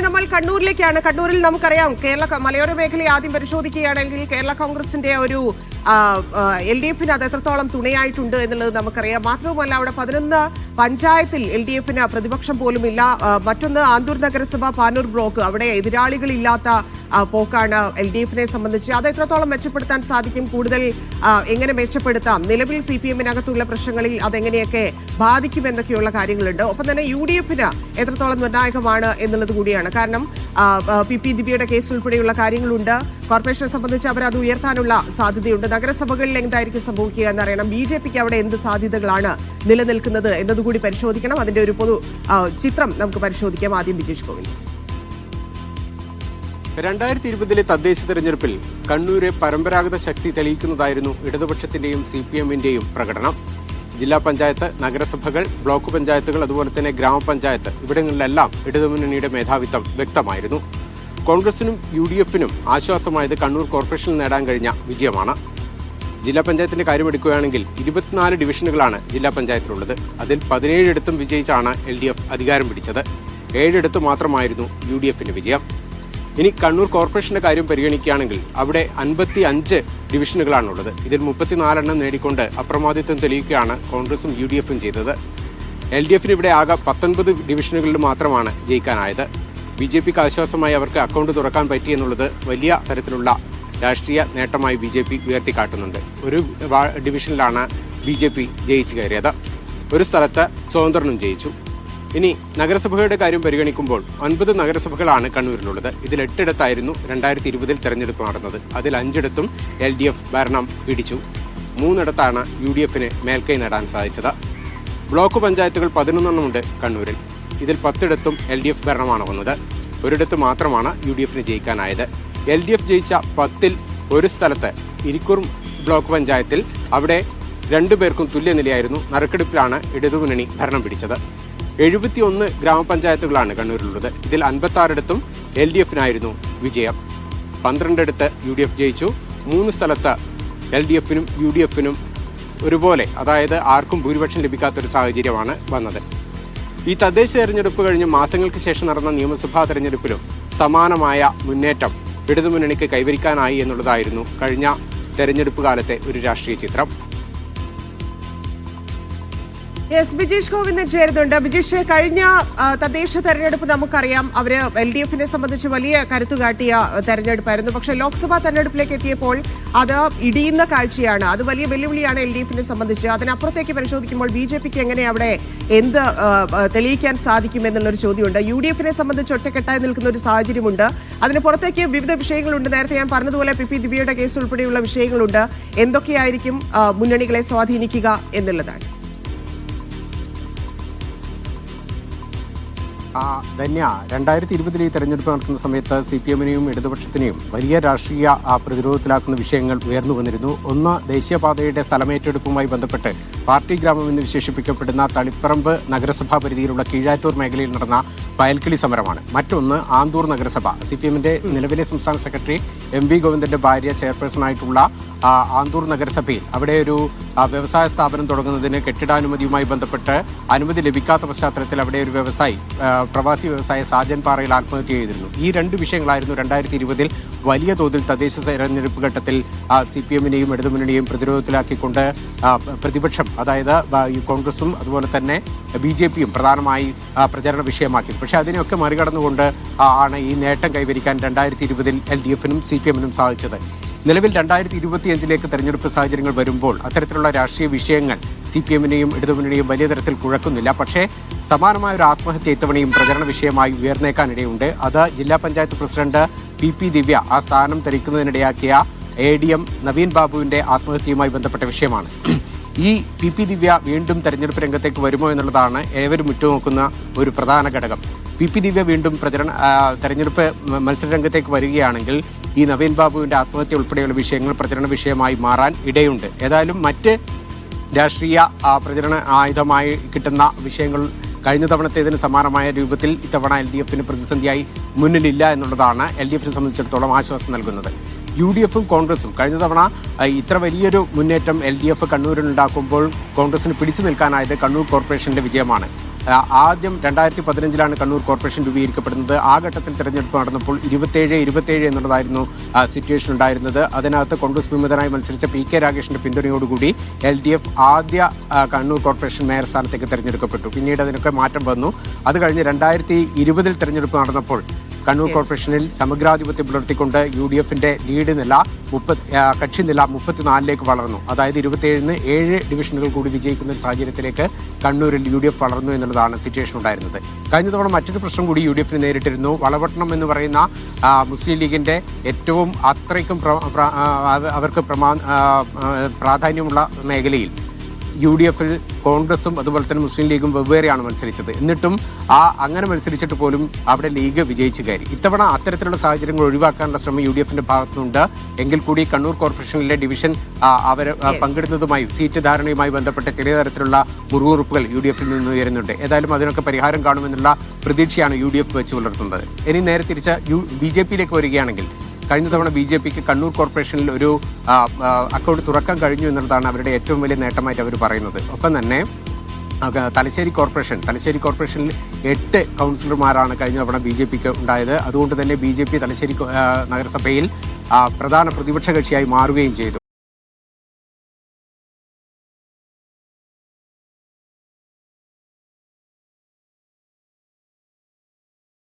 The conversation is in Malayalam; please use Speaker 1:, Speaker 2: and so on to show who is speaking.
Speaker 1: ഇനി നമ്മൾ കണ്ണൂരിലേക്കാണ്. കണ്ണൂരിൽ നമുക്കറിയാം കേരള മലയോര മേഖലയെ ആദ്യം പരിശോധിക്കുകയാണെങ്കിൽ കേരള കോൺഗ്രസിന്റെ ഒരു എൽ ഡി എഫിന് അത് എത്രത്തോളം തുണയായിട്ടുണ്ട് എന്നുള്ളത് നമുക്കറിയാം. മാത്രവുമല്ല അവിടെ പതിനൊന്ന് പഞ്ചായത്തിൽ എൽ ഡി എഫിന് പ്രതിപക്ഷം പോലും ഇല്ല. മറ്റൊന്ന് ആന്തൂർ നഗരസഭ പാനൂർ ബ്ലോക്ക്. അവിടെ എതിരാളികളില്ലാത്ത പോക്കാണ് എൽ ഡി എഫിനെ സംബന്ധിച്ച്. അത് എത്രത്തോളം മെച്ചപ്പെടുത്താൻ സാധിക്കും? കൂടുതൽ എങ്ങനെ മെച്ചപ്പെടുത്താം? നിലവിൽ സി പി എമ്മിനകത്തുള്ള പ്രശ്നങ്ങളിൽ അതെങ്ങനെയൊക്കെ ബാധിക്കുമെന്നൊക്കെയുള്ള കാര്യങ്ങളുണ്ട്. ഒപ്പം തന്നെ യു ഡി എഫിന് എത്രത്തോളം നിർണായകമാണ് എന്നുള്ളത് കൂടിയാണ്. കാരണം പി പി ദിവ്യയുടെ കേസ് ഉൾപ്പെടെയുള്ള കാര്യങ്ങളുണ്ട്. കോർപ്പറേഷനെ സംബന്ധിച്ച് അവർ അത് ഉയർത്താനുള്ള സാധ്യതയുണ്ട്. നഗരസഭകളിൽ എന്തായിരിക്കും സംഭവിക്കുക എന്നറിയണം. ബി ജെ പിക്ക് അവിടെ എന്ത് സാധ്യതകളാണ് നിലനിൽക്കുന്നത് എന്നതുകൂടി പരിശോധിക്കണം. അതിന്റെ ഒരു പൊതു ചിത്രം നമുക്ക് പരിശോധിക്കാം. ആദ്യം ബിജേഷ് കോവിന്ദ്
Speaker 2: രണ്ടായിരത്തി ഇരുപതിലെ തദ്ദേശ തെരഞ്ഞെടുപ്പിൽ കണ്ണൂരെ പരമ്പരാഗത ശക്തി തെളിയിക്കുന്നതായിരുന്നു ഇടതുപക്ഷത്തിന്റെയും സി പി എമ്മിന്റെയും പ്രകടനം. ജില്ലാ പഞ്ചായത്ത് നഗരസഭകൾ ബ്ലോക്ക് പഞ്ചായത്തുകൾ അതുപോലെ തന്നെ ഗ്രാമപഞ്ചായത്ത് ഇവിടങ്ങളിലെല്ലാം ഇടതുമുന്നണിയുടെ മേധാവിത്വം വ്യക്തമായിരുന്നു. കോൺഗ്രസിനും യു ഡി എഫിനും ആശ്വാസമായത് കണ്ണൂർ കോർപ്പറേഷനിൽ നേടാൻ കഴിഞ്ഞ വിജയമാണ്. ജില്ലാ പഞ്ചായത്തിന്റെ കാര്യമെടുക്കുകയാണെങ്കിൽ ഇരുപത്തിനാല് ഡിവിഷനുകളാണ് ജില്ലാ പഞ്ചായത്തിലുള്ളത്. അതിൽ പതിനേഴിടത്തും വിജയിച്ചാണ് എൽ ഡി എഫ് അധികാരം പിടിച്ചത്. ഏഴിടത്ത് മാത്രമായിരുന്നു യു ഡി എഫിന്റെ വിജയം. ഇനി കണ്ണൂർ കോർപ്പറേഷന്റെ കാര്യം പരിഗണിക്കുകയാണെങ്കിൽ അവിടെ അൻപത്തി അഞ്ച് ഡിവിഷനുകളാണുള്ളത്. ഇതിൽ മുപ്പത്തിനാലെണ്ണം നേടിക്കൊണ്ട് അപ്രമാദിത്വം തെളിയിക്കുകയാണ് കോൺഗ്രസും യു ഡി എഫും ചെയ്തത്. എൽ ഡി എഫിന് ഇവിടെ ആകെ പത്തൊൻപത് ഡിവിഷനുകളിൽ മാത്രമാണ് ജയിക്കാനായത്. ബി ജെ പിക്ക് ആശ്വാസമായി അവർക്ക് അക്കൗണ്ട് തുറക്കാൻ പറ്റിയെന്നുള്ളത് വലിയ തരത്തിലുള്ള രാഷ്ട്രീയ നേട്ടമായി ബി ജെ പി ഉയർത്തിക്കാട്ടുന്നുണ്ട്. ഒരു ഡിവിഷനിലാണ് ബി ജെ പി ജയിച്ചു കയറിയത്. ഒരു സ്ഥലത്ത് സ്വതന്ത്രനും ജയിച്ചു. ഇനി നഗരസഭയുടെ കാര്യം പരിഗണിക്കുമ്പോൾ ഒൻപത് നഗരസഭകളാണ് കണ്ണൂരിലുള്ളത്. ഇതിൽ എട്ടിടത്തായിരുന്നു രണ്ടായിരത്തി ഇരുപതിൽ തെരഞ്ഞെടുപ്പ് നടന്നത്. അതിൽ അഞ്ചിടത്തും എൽ ഡി എഫ് ഭരണം പിടിച്ചു. മൂന്നിടത്താണ് യു ഡി എഫിന് മേൽക്കൈ നേടാൻ സാധിച്ചത്. ബ്ലോക്ക് പഞ്ചായത്തുകൾ പതിനൊന്നെണ്ണമുണ്ട് കണ്ണൂരിൽ. ഇതിൽ പത്തിടത്തും എൽ ഡി എഫ് ഭരണമാണ് വന്നത്. ഒരിടത്ത് മാത്രമാണ് യു ഡി എഫിന് ജയിക്കാനായത്. എൽ ഡി എഫ് ജയിച്ച പത്തിൽ ഒരു സ്ഥലത്ത് ഇരിക്കൂർ ബ്ലോക്ക് പഞ്ചായത്തിൽ അവിടെ രണ്ടുപേർക്കും തുല്യനിലയായിരുന്നു. നറുക്കെടുപ്പിലാണ് ഇടതുമുന്നണി ഭരണം പിടിച്ചത്. എഴുപത്തിയൊന്ന് ഗ്രാമപഞ്ചായത്തുകളാണ് കണ്ണൂരിലുള്ളത്. ഇതിൽ അൻപത്തി ആറിടത്തും എൽ ഡി എഫിനായിരുന്നു വിജയം. പന്ത്രണ്ടിടത്ത് യു ഡി എഫ് ജയിച്ചു. മൂന്ന് സ്ഥലത്ത് എൽ ഡി എഫിനും യു ഡി എഫിനും ഒരുപോലെ അതായത് ആർക്കും ഭൂരിപക്ഷം ലഭിക്കാത്തൊരു സാഹചര്യമാണ് വന്നത്. ഈ തദ്ദേശ തെരഞ്ഞെടുപ്പ് കഴിഞ്ഞ് മാസങ്ങൾക്ക് ശേഷം നടന്ന നിയമസഭാ തെരഞ്ഞെടുപ്പിലും സമാനമായ മുന്നേറ്റം ഇടതുമുന്നണിക്ക് കൈവരിക്കാനായി എന്നുള്ളതായിരുന്നു കഴിഞ്ഞ തെരഞ്ഞെടുപ്പ് കാലത്തെ ഒരു രാഷ്ട്രീയ ചിത്രം.
Speaker 1: യെസ് ബിജീഷ് ഗോവിന്ദൻ ചേരുന്നുണ്ട്. ബിജീഷ് കഴിഞ്ഞ തദ്ദേശ തെരഞ്ഞെടുപ്പ് നമുക്കറിയാം. അവർ എൽ ഡി എഫിനെ സംബന്ധിച്ച് വലിയ കരുത്തു കാട്ടിയ തെരഞ്ഞെടുപ്പായിരുന്നു. പക്ഷേ ലോക്സഭാ തെരഞ്ഞെടുപ്പിലേക്ക് എത്തിയപ്പോൾ അത് ഇടിയുന്ന കാഴ്ചയാണ്. അത് വലിയ വെല്ലുവിളിയാണ് എൽ ഡി എഫിനെ സംബന്ധിച്ച്. അതിനപ്പുറത്തേക്ക് പരിശോധിക്കുമ്പോൾ ബി ജെ പിക്ക് എങ്ങനെ അവിടെ എന്ത് തെളിയിക്കാൻ സാധിക്കും എന്നുള്ളൊരു ചോദ്യമുണ്ട്. യു ഡി എഫിനെ സംബന്ധിച്ച് ഒറ്റക്കെട്ടായി നിൽക്കുന്ന ഒരു സാഹചര്യമുണ്ട്. അതിന് പുറത്തേക്ക് വിവിധ വിഷയങ്ങളുണ്ട്. നേരത്തെ ഞാൻ പറഞ്ഞതുപോലെ പി പി ദിവ്യയുടെ കേസ് ഉൾപ്പെടെയുള്ള വിഷയങ്ങളുണ്ട്. എന്തൊക്കെയായിരിക്കും മുന്നണികളെ സ്വാധീനിക്കുക എന്നുള്ളതാണ്.
Speaker 2: ധന്യ രണ്ടായിരത്തി ഇരുപതിലെ തെരഞ്ഞെടുപ്പ് നടക്കുന്ന സമയത്ത് സി പി എമ്മിനെയും ഇടതുപക്ഷത്തിനെയും വലിയ രാഷ്ട്രീയ പ്രതിരോധത്തിലാക്കുന്ന വിഷയങ്ങൾ ഉയർന്നു വന്നിരുന്നു. ഒന്ന് ദേശീയപാതയുടെ സ്ഥലമേറ്റെടുപ്പുമായി ബന്ധപ്പെട്ട് പാർട്ടി ഗ്രാമം എന്ന് വിശേഷിപ്പിക്കപ്പെടുന്ന തളിപ്പറമ്പ് നഗരസഭാ പരിധിയിലുള്ള കീഴാറ്റൂർ മേഖലയിൽ നടന്ന വയൽക്കിളി സമരമാണ്. മറ്റൊന്ന് ആന്തൂർ നഗരസഭ. സി പി എമ്മിന്റെ നിലവിലെ സംസ്ഥാന സെക്രട്ടറി എം വി ഗോവിന്ദന്റെ ഭാര്യ ചെയർപേഴ്സണായിട്ടുള്ള ആന്തൂർ നഗരസഭയിൽ. അവിടെ ഒരു വ്യവസായ സ്ഥാപനം തുടങ്ങുന്നതിന് കെട്ടിടാനുമതിയുമായി ബന്ധപ്പെട്ട് അനുമതി ലഭിക്കാത്ത പശ്ചാത്തലത്തിൽ അവിടെ ഒരു വ്യവസായി പ്രവാസി വ്യവസായ സാജൻ പാറയിൽ ആത്മഹത്യ ചെയ്തിരുന്നു. ഈ രണ്ട് വിഷയങ്ങളായിരുന്നു രണ്ടായിരത്തി ഇരുപതിൽ വലിയ തോതിൽ തദ്ദേശ തെരഞ്ഞെടുപ്പ് ഘട്ടത്തിൽ സി പി എമ്മിനെയും ഇടതുമുന്നണിയെയും പ്രതിരോധത്തിലാക്കിക്കൊണ്ട് പ്രതിപക്ഷം അതായത് കോൺഗ്രസും അതുപോലെ തന്നെ ബി ജെ പിയും പ്രധാനമായി പ്രചരണ വിഷയമാക്കി. പക്ഷേ അതിനെയൊക്കെ മറികടന്നുകൊണ്ട് ആണ് ഈ നേട്ടം കൈവരിക്കാൻ രണ്ടായിരത്തി ഇരുപതിൽ എൽ ഡി എഫിനും സി പി എമ്മിനും സാധിച്ചത്. നിലവിൽ രണ്ടായിരത്തി ഇരുപത്തിയഞ്ചിലേക്ക് തെരഞ്ഞെടുപ്പ് സാഹചര്യങ്ങൾ വരുമ്പോൾ അത്തരത്തിലുള്ള രാഷ്ട്രീയ വിഷയങ്ങൾ സി പി എമ്മിനെയും ഇടതുമുന്നണിയും വലിയ തരത്തിൽ കുഴക്കുന്നില്ല. പക്ഷേ സമാനമായ ഒരു ആത്മഹത്യ ഇത്തവണയും പ്രചരണ വിഷയമായി ഉയർന്നേക്കാനിടയുണ്ട്. അത് ജില്ലാ panchayat president P P Divya ആ സ്ഥാനം ധരിക്കുന്നതിനിടയാക്കിയ എ ഡി എം നവീൻ ബാബുവിന്റെ ആത്മഹത്യയുമായി ബന്ധപ്പെട്ട വിഷയമാണ്. ഈ പി പി ദിവ്യ വീണ്ടും തെരഞ്ഞെടുപ്പ് രംഗത്തേക്ക് വരുമോ എന്നുള്ളതാണ് ഏവരും ഉറ്റുനോക്കുന്ന ഒരു പ്രധാന ഘടകം. പി പി ദിവ്യ വീണ്ടും പ്രചരണ തെരഞ്ഞെടുപ്പ് മത്സര രംഗത്തേക്ക് വരികയാണെങ്കിൽ ഈ നവീൻ ബാബുവിന്റെ ആത്മഹത്യ ഉൾപ്പെടെയുള്ള വിഷയങ്ങൾ പ്രചരണ വിഷയമായി മാറാൻ ഇടയുണ്ട്. ഏതായാലും മറ്റ് രാഷ്ട്രീയ പ്രചരണ ആയുധമായി കിട്ടുന്ന വിഷയങ്ങൾ കഴിഞ്ഞ തവണത്തേതിന് സമാനമായ രൂപത്തിൽ ഇത്തവണ എൽ ഡി എഫിന് പ്രതിസന്ധിയായി മുന്നിലില്ല എന്നുള്ളതാണ് എൽ ഡി എഫിനെ സംബന്ധിച്ചിടത്തോളം ആശ്വാസം നൽകുന്നത്. യു ഡി എഫും കോൺഗ്രസും കഴിഞ്ഞ തവണ ഇത്ര വലിയൊരു മുന്നേറ്റം എൽ ഡി എഫ് കണ്ണൂരിൽ ഉണ്ടാക്കുമ്പോൾ കോൺഗ്രസിന് പിടിച്ചു നിൽക്കാനായത് കണ്ണൂർ കോർപ്പറേഷന്റെ വിജയമാണ്. ആദ്യം രണ്ടായിരത്തി പതിനഞ്ചിലാണ് കണ്ണൂർ കോർപ്പറേഷൻ രൂപീകരിക്കപ്പെടുന്നത്. ആ ഘട്ടത്തിൽ തെരഞ്ഞെടുപ്പ് നടന്നപ്പോൾ ഇരുപത്തേഴ് ഇരുപത്തേഴ് എന്നുള്ളതായിരുന്നു സിറ്റുവേഷൻ ഉണ്ടായിരുന്നത്. അതിനകത്ത് കോൺഗ്രസ് വിമതനായി മത്സരിച്ച പി കെ രാഗേഷിന്റെ പിന്തുണയോടുകൂടി എൽ ഡി എഫ് ആദ്യ കണ്ണൂർ കോർപ്പറേഷൻ മേയർ സ്ഥാനത്തേക്ക് തെരഞ്ഞെടുക്കപ്പെട്ടു. പിന്നീട് അതിനൊക്കെ മാറ്റം വന്നു. അത് കഴിഞ്ഞ് രണ്ടായിരത്തി ഇരുപതിൽ തെരഞ്ഞെടുപ്പ് നടന്നപ്പോൾ കണ്ണൂർ കോർപ്പറേഷനിൽ സമഗ്രാധിപത്യം പുലർത്തിക്കൊണ്ട് യു ഡി എഫിന്റെ ലീഡ് നില മുപ്പത് കക്ഷി നില മുപ്പത്തിനാലിലേക്ക് വളർന്നു. അതായത് ഇരുപത്തിയേഴിന് ഏഴ് ഡിവിഷനുകൾ കൂടി വിജയിക്കുന്ന ഒരു സാഹചര്യത്തിലേക്ക് കണ്ണൂരിൽ യു ഡി എഫ് വളർന്നു എന്നുള്ളതാണ് സിറ്റുവേഷൻ ഉണ്ടായിരുന്നത്. കഴിഞ്ഞ തവണ മറ്റൊരു പ്രശ്നം കൂടി യു ഡി എഫിന് നേരിട്ടിരുന്നു. വളവട്ടണം എന്ന് പറയുന്ന മുസ്ലിം ലീഗിന്റെ ഏറ്റവും അത്രയ്ക്കും അവർക്ക് പ്രാധാന്യമുള്ള മേഖലയിൽ യു ഡി എഫിൽ കോൺഗ്രസും അതുപോലെ തന്നെ മുസ്ലിം ലീഗും വെവ്വേറെയാണ് മത്സരിച്ചത്. എന്നിട്ടും ആ അങ്ങനെ മത്സരിച്ചിട്ട് പോലും അവിടെ ലീഗ് വിജയിച്ചു കയറി. ഇത്തവണ അത്തരത്തിലുള്ള സാഹചര്യങ്ങൾ ഒഴിവാക്കാനുള്ള ശ്രമം യു ഡി എഫിന്റെ ഭാഗത്തുനിന്നുണ്ട്. എങ്കിൽ കൂടി കണ്ണൂർ കോർപ്പറേഷനിലെ ഡിവിഷൻ അവർ പങ്കിടുന്നതുമായി സീറ്റ് ധാരണയുമായി ബന്ധപ്പെട്ട ചെറിയ തരത്തിലുള്ള മുറിവുറുപ്പുകൾ യു ഡി എഫിൽ നിന്ന് ഉയരുന്നുണ്ട്. ഏതായാലും അതിനൊക്കെ പരിഹാരം കാണുമെന്നുള്ള പ്രതീക്ഷയാണ് യു ഡി എഫ് വെച്ച് പുലർത്തുന്നത്. ഇനി നേരെ തിരിച്ച് യു ബി ജെ പിയിലേക്ക് വരികയാണെങ്കിൽ കഴിഞ്ഞ തവണ ബി ജെ പിക്ക് കണ്ണൂർ കോർപ്പറേഷനിൽ ഒരു അക്കൗണ്ട് തുറക്കാൻ കഴിഞ്ഞു എന്നുള്ളതാണ് അവരുടെ ഏറ്റവും വലിയ നേട്ടമായിട്ട് അവർ പറയുന്നത്. ഒപ്പം തന്നെ തലശ്ശേരി കോർപ്പറേഷൻ തലശ്ശേരി കോർപ്പറേഷനിൽ എട്ട് കൗൺസിലർമാരാണ് കഴിഞ്ഞ തവണ ബി ജെ പിക്ക് ഉണ്ടായത്. അതുകൊണ്ട് തന്നെ ബി ജെ പി തലശ്ശേരി നഗരസഭയിൽ പ്രധാന പ്രതിപക്ഷ കക്ഷിയായി മാറുകയും ചെയ്തു.